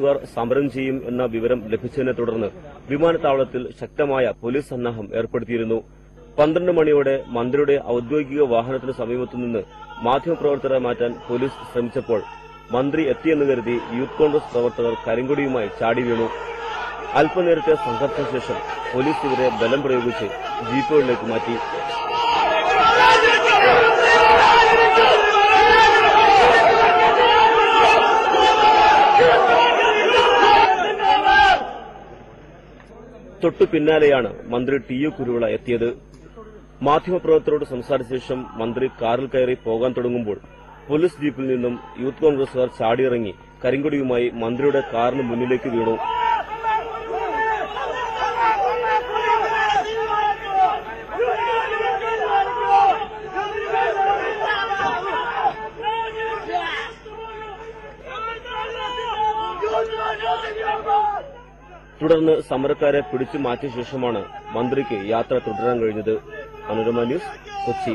പോലീസുകാർ സമരം ചെയ്യും എന്ന വിവരം ലഭിച്ചതിനെ തുടർന്ന് വിമാനത്താവളത്തിൽ ശക്തമായ പോലീസ് സന്നാഹം ഏർപ്പെടുത്തിയിരുന്നു. പന്ത്രണ്ട് മണിയോടെ മന്ത്രിയുടെ ഔദ്യോഗിക വാഹനത്തിന് സമീപത്തുനിന്ന് മാധ്യമപ്രവർത്തകരെ മാറ്റാൻ പോലീസ് ശ്രമിച്ചപ്പോൾ മന്ത്രി എത്തിയെന്ന് കരുതി യൂത്ത് കോൺഗ്രസ് പ്രവർത്തകർ കരിങ്കൊടിയുമായി ചാടി വീണു. അല്പനേരത്തെ സംഘർഷശേഷം പോലീസ് ഇവരെ ബലം പ്രയോഗിച്ച് ജീപ്പുകളിലേക്ക് മാറ്റി. തൊട്ടു പിന്നാലെയാണ് മന്ത്രി ടി യു കുരുവിള എത്തിയത് മാധ്യമപ്രവർത്തകരോട് സംസാരിച്ച ശേഷം മന്ത്രി കാറിൽ കയറി പോകാൻ തുടങ്ങുമ്പോൾ പോലീസ് ജീപ്പിൽ നിന്നും യൂത്ത് കോൺഗ്രസുകാർ ചാടിയിറങ്ങി കരിങ്കൊടിയുമായി മന്ത്രിയുടെ കാറിന് മുന്നിലേക്ക് വീണു തുടർന്ന് സമരക്കാരെ പിടിച്ചു മാറ്റിയ ശേഷമാണ് മന്ത്രിക്ക് യാത്ര തുടരാൻ കഴിഞ്ഞത്. മനോരമ ന്യൂസ് കൊച്ചി.